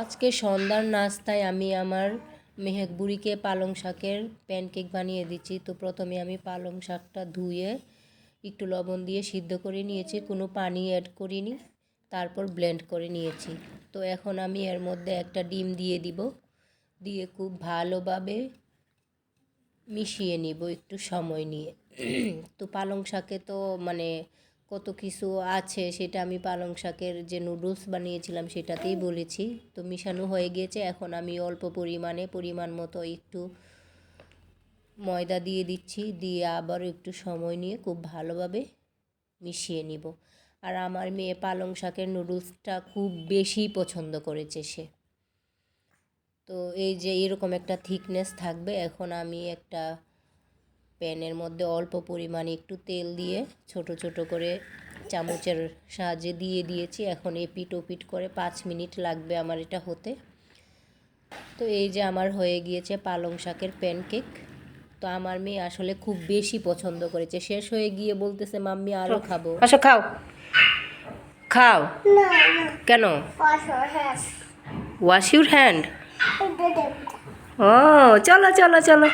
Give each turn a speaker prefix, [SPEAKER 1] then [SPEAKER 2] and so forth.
[SPEAKER 1] আজকে সন্ধ্যার নাস্তায় আমি আমার মেহেক বুড়িকে পালং শাকের প্যানকেক বানিয়ে দিচ্ছি। তো প্রথমে আমি পালং শাকটা ধুয়ে একটু লবণ দিয়ে সিদ্ধ করে নিয়েছি। কোনো পানি অ্যাড করিনি, তারপর ব্লেন্ড করে নিয়েছি। তো এখন আমি এর মধ্যে একটা ডিম দিয়ে দিব। দিয়ে খুব ভালোভাবে মিশিয়ে নিব একটু সময় নিয়ে। তো পালং শাকে তো মানে কত কিছু আছে সেটা আমি পালং শাকের যে নুডলস বানিয়েছিলাম সেটাতেই বলেছি। তো মিশানো হয়ে গিয়েছে, এখন আমি অল্প পরিমাণে পরিমাণ মতো একটু ময়দা দিয়ে দিচ্ছি, দিয়ে আবার একটু সময় নিয়ে খুব ভালোভাবে মিশিয়ে নিব। আর আমার মেয়ে পালং শাকের নুডলসটা খুব বেশি পছন্দ করেছে সে। তো এই যে এরকম একটা থিকনেস থাকবে, এখন আমি একটা প্যানের মধ্যে অল্প পরিমাণে একটু তেল দিয়ে ছোট ছোট করে চামচের সাহায্যে দিয়ে দিয়েছি। এখন এপিট ওপিট করে পাঁচ মিনিট লাগবে আমার এটা হতে। তো এই যে আমার হয়ে গিয়েছে পালং শাকের প্যানকেক। তো আমার মেয়ে আসলে খুব বেশি পছন্দ করেছে। শেষ হয়ে গিয়ে বলতেছে মাম্মি আরও খাব। আসো খাও। খাও?
[SPEAKER 2] no.
[SPEAKER 1] কেন. Wash your hand. ও চলো চলো চলো।